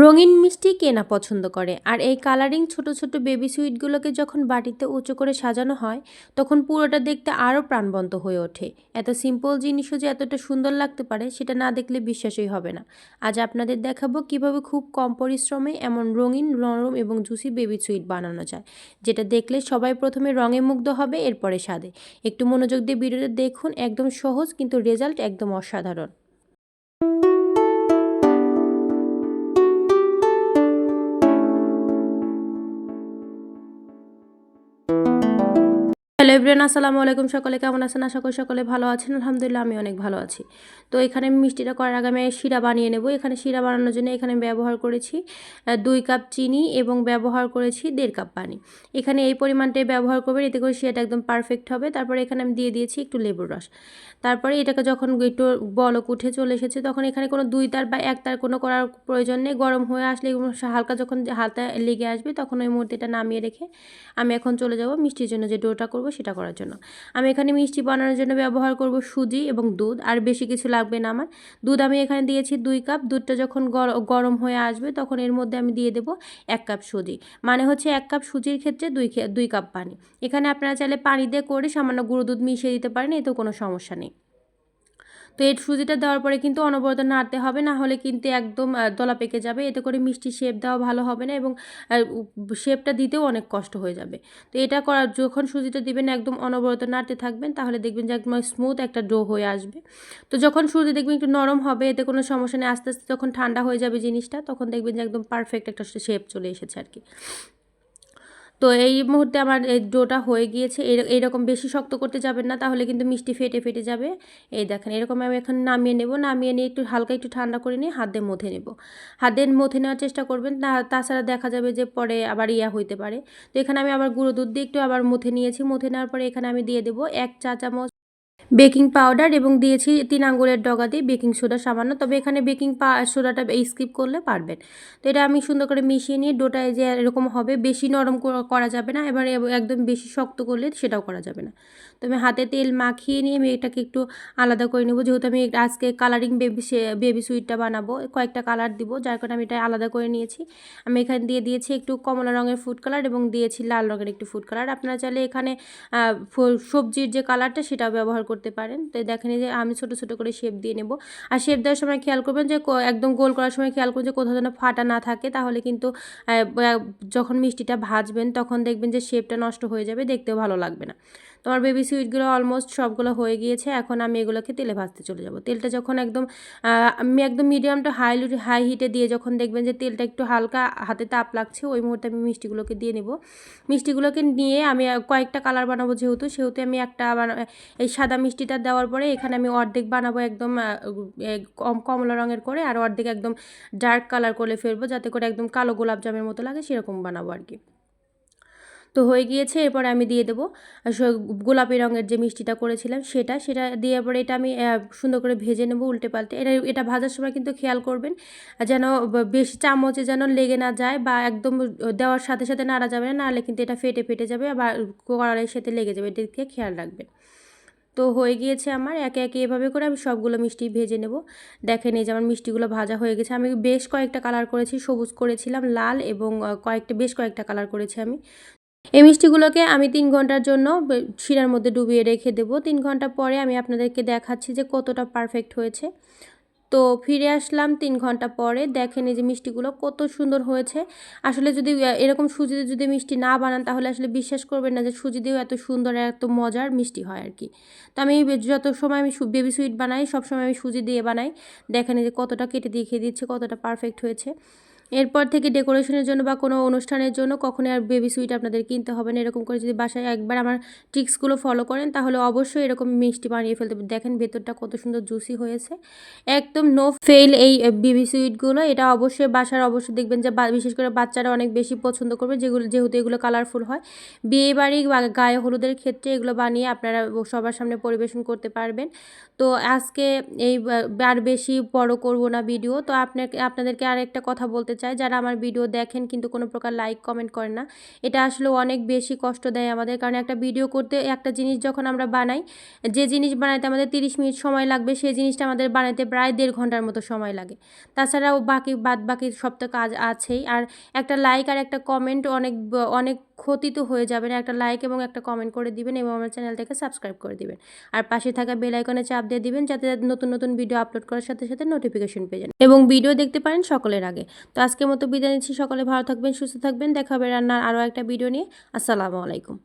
রঙিন মিষ্টি কে না পছন্দ করে? আর এই কালারিং ছোট ছোট বেবি সুইটগুলোকে যখন বাটিতে উঁচু করে সাজানো হয়, তখন পুরোটা দেখতে আরও প্রাণবন্ত হয়ে ওঠে। এত সিম্পল জিনিসও যে এতটা সুন্দর লাগতে পারে, সেটা না দেখলে বিশ্বাসই হবে না। আজ আপনাদের দেখাবো কীভাবে খুব কম পরিশ্রমে এমন রঙিন, নরম এবং জুসি বেবি সুইট বানানো যায়, যেটা দেখলে সবাই প্রথমে রঙে মুগ্ধ হবে, এরপরে স্বাদে। একটু মনোযোগ দিয়ে ভিডিওটা দেখুন, একদম সহজ কিন্তু রেজাল্ট একদম অসাধারণ। হ্যালো এভরিয়ান আসসালামু আলাইকুম সকলে, কেমন আছেন? আশা করি সকলে ভালো আছেন। আলহামদুলিল্লাহ আমি অনেক ভালো আছি। তো এখানে মিষ্টিটা করার আগে আমি শিরা বানিয়ে নেব। এখানে শিরা বানানোর জন্য এখানে ব্যবহার করেছি দুই কাপ চিনি এবং ব্যবহার করেছি দেড় কাপ পানি। এখানে এই পরিমাণটাই ব্যবহার করবেন, এতে করে শিরাটা একদম পারফেক্ট হবে। তারপরে এখানে আমি দিয়ে দিয়েছি একটু লেবুর রস। তারপরে এটাকে যখন একটু বলক উঠে চলে এসেছে, তখন এখানে কোনো দুই তার বা এক তার কোনো করার প্রয়োজন নেই। গরম হয়ে আসলে হালকা যখন হালকা লেগে আসবে, তখন ওই মুহূর্তে এটা নামিয়ে রেখে আমি এখন চলে যাব মিষ্টির জন্য যে ডোটা করব সেটা করার জন্য। আমি এখানে মিষ্টি বানানোর জন্য ব্যবহার করব সুজি এবং দুধ, আর বেশি কিছু লাগবে না আমার। দুধ আমি এখানে দিয়েছি দুই কাপ। দুধটা যখন গর- গরম হয়ে আসবে তখন এর মধ্যে আমি দিয়ে দেব এক কাপ সুজি। মানে হচ্ছে এক কাপ সুজির ক্ষেত্রে দুই দুই কাপ পানি। এখানে আপনারা চাইলে পানি দিয়ে করে সামান্য গুঁড়ো দুধ মিশিয়ে দিতে পারেন, এতেও কোনো সমস্যা নেই। তো এই সুজিটা দেওয়ার পরে কিন্তু অনবরত নাড়তে হবে, না হলে কিন্তু একদম দলা পেকে যাবে। এতে করে মিষ্টি শেপ দেওয়া ভালো হবে না এবং শেপটা দিতেও অনেক কষ্ট হয়ে যাবে। তো এটা করার যখন সুজিটা দিবেন একদম অনবরত নাড়তে থাকবেন, তাহলে দেখবেন যে একদম স্মুথ একটা ডো হয়ে আসবে। তো যখন সুজি দেখবেন একটু নরম হবে, এতে কোনো সমস্যা নেই। আস্তে আস্তে যখন ঠান্ডা হয়ে যাবে জিনিসটা, তখন দেখবেন যে একদম পারফেক্ট একটা শেপ চলে এসেছে আর কি। তো এই মুহূর্তে আমার এই ডোটা হয়ে গিয়েছে। এর- এইরকম বেশি শক্ত করতে যাবেন না, তাহলে কিন্তু মিষ্টি ফেটে ফেটে যাবে। এই দেখেন, এরকম আমি এখন নামিয়ে নেব। নামিয়ে নিয়ে একটু হালকা একটু ঠান্ডা করে নিয়ে হাত মথে নেব। হাত দিয়ে মথে নেওয়ার চেষ্টা করবেন। তাছাড়া দেখা যাবে যে পরে আবার ইয়া হইতে পারে। তো এখানে আমি আবার গুঁড়ো দুধ দিয়ে একটু আবার মুথে নিয়েছি। মুথে নেওয়ার পরে এখানে আমি দিয়ে দেবো এক চা চামচ বেকিং পাউডার এবং দিয়েছি তিন আঙ্গুলের ডগা দিয়ে বেকিং সোডা সামান্য, তবে এখানে বেকিং সোডাটা স্কিপ করলে পারবেন। তো এটা আমি সুন্দর করে মিশিয়ে নিয়ে ডোটায় যে এরকম হবে, বেশি নরম করা- যাবে না, এবার একদম বেশি শক্ত করলে সেটাও করা যাবে না। তো আমি হাতে তেল মাখিয়ে নিয়ে আমি এটাকে একটু আলাদা করে নেব, যেহেতু আমি আজকে কালারিং বেবি বেবি সুইটটা বানাবো, কয়েকটা কালার দিব, যার কারণে আমি এটা আলাদা করে নিয়েছি। আমি এখানে দিয়ে দিয়েছি একটু কমলা রঙের ফুড কালার এবং দিয়েছি লাল রঙের একটু ফুড কালার। আপনারা চাইলে এখানে সবজির যে কালারটা সেটা ব্যবহার পারেন। তো দেখেন যে আমি ছোট ছোট করে শেপ দিয়ে নেব। আর শেপ দেওয়ার সময় খেয়াল করবেন যে একদম গোল করার সময় খেয়াল করবেন যে কোথাও যেন ফাটা না থাকে। তাহলে কিন্তু যখন মিষ্টিটা ভাজবেন তখন দেখবেন যে শেপটা নষ্ট হয়ে যাবে, দেখতেও ভালো লাগবে না। তোমার বেবি সুইটগুলো অলমোস্ট সবগুলো হয়ে গিয়েছে, এখন আমি এগুলোকে তেলে ভাজতে চলে যাব। তেলটা যখন একদম আমি একদম মিডিয়াম টু হাই হাই হিটে দিয়ে যখন দেখবেন যে তেলটা একটু হালকা হাতে তাপ লাগছে, ওই মুহূর্তে আমি মিষ্টিগুলোকে দিয়ে নেব। মিষ্টিগুলোকে নিয়ে আমি কয়েকটা কালার বানাবো যেহেতু, সেহেতু আমি একটা এই সাদা মিষ্টিটা দেওয়ার পরে এখানে আমি অর্ধেক বানাবো একদম কম কমলা রঙের করে, আর অর্ধেক একদম ডার্ক কালার করে ফেলব, যাতে করে একদম কালো গোলাপ জামের মতো লাগে, সেরকম বানাবো আর কি। তো হয়ে গিয়েছে, এরপরে আমি দিয়ে দেবো। গোলাপি রঙের যে মিষ্টিটা করেছিলাম সেটা সেটা দিয়ে পরে এটা আমি সুন্দর করে ভেজে নেব উল্টে পাল্টে। এটা এটা ভাজার সময় কিন্তু খেয়াল করবেন যেন বেশি চামচে যেন লেগে না যায় বা একদম দেওয়ার সাথে সাথে নাড়া যাবে না নাহলে কিন্তু এটা ফেটে ফেটে যাবে বা কড়াইয়ের সাথে লেগে যাবে। এদিকে খেয়াল রাখবেন। তো হয়ে গিয়েছে আমার, একে একে এভাবে করে আমি সবগুলো মিষ্টি ভেজে নেব। দেখেন এই যে আমার মিষ্টিগুলো ভাজা হয়ে গেছে। আমি বেশ কয়েকটা কালার করেছি, সবুজ করেছিলাম, লাল এবং কয়েকটা, বেশ কয়েকটা কালার করেছি আমি। এই মিষ্টিগুলোকে আমি তিন ঘণ্টার জন্য শিরার মধ্যে ডুবিয়ে রেখে দেবো। তিন ঘণ্টা পরে আমি আপনাদেরকে দেখাচ্ছি যে কতটা পারফেক্ট হয়েছে। তো ফিরে আসলাম তিন ঘণ্টা পরে। দেখেন এই যে মিষ্টিগুলো কত সুন্দর হয়েছে। আসলে যদি এরকম সুজি দিয়ে যদি মিষ্টি না বানান, তাহলে আসলে বিশ্বাস করবেন না যে সুজি দিয়েও এত সুন্দর এত মজার মিষ্টি হয় আর কি। তো আমি যত সময় আমি বেবি সুইট বানাই, সব সময় আমি সুজি দিয়ে বানাই। দেখেন এই যে কতটা কেটে দিয়ে খেয়ে দিচ্ছে, কতটা পারফেক্ট হয়েছে। এরপর থেকে ডেকোরেশনের জন্য বা কোনো অনুষ্ঠানের জন্য কখনোই আর বেবি সুইট আপনাদের কিনতে হবে না। এরকম করে যদি বাসায় একবার আমার ট্রিক্সগুলো ফলো করেন, তাহলে অবশ্যই এরকম মিষ্টি বানিয়ে ফেলতে দেখেন ভেতরটা কত সুন্দর জুসি হয়েছে। একদম নো ফেল এই বেবি সুইটগুলো, এটা অবশ্যই বাসার অবশ্যই দেখবেন যে বিশেষ করে বাচ্চারা অনেক বেশি পছন্দ করবে, যেগুলো, যেহেতু এগুলো কালারফুল হয়। বিয়ে বাড়ি বা গায়ে হলুদের ক্ষেত্রে এগুলো বানিয়ে আপনারা সবার সামনে পরিবেশন করতে পারবেন। তো আজকে এই আর বেশি বড় করব না ভিডিও। তো আপনাকে, আপনাদেরকে আর একটা কথা বলতে চাই যারা আমার ভিডিও দেখেন কিন্তু কোনো প্রকার লাইক কমেন্ট করেন না। এটা আসলে অনেক বেশি কষ্ট দেয় আমাদের, কারণ একটা ভিডিও করতে, একটা জিনিস যখন আমরা বানাই, যে জিনিস বানাইতে আমাদের তিরিশ মিনিট সময় লাগবে, সেই জিনিসটা আমাদের বানাইতে প্রায় দেড় ঘণ্টার মতো সময় লাগে। তাছাড়াও বাকি বাদ বাকি সব তো কাজ আছেই, আর একটা লাইক আর একটা কমেন্ট অনেক অনেক ক্ষতি তো হয়ে যাবে না। একটা লাইক এবং একটা কমেন্ট করে দিবেন এবং আমার চ্যানেলটাকে সাবস্ক্রাইব করে দিবেন। আর পাশে থাকা বেল আইকনে চাপ দিয়ে দিবেন যাতে নতুন নতুন ভিডিও আপলোড করার সাথে সাথে নোটিফিকেশন পেয়ে যান। এবং ভিডিও দেখতে পারেন সকলের আগে। তো আজকের মতো বিদায় নিচ্ছি। সকলে ভালো থাকবেন, সুস্থ থাকবেন। দেখা হবে রান্নার আরও একটা ভিডিও নিয়ে। আসসালামু আলাইকুম।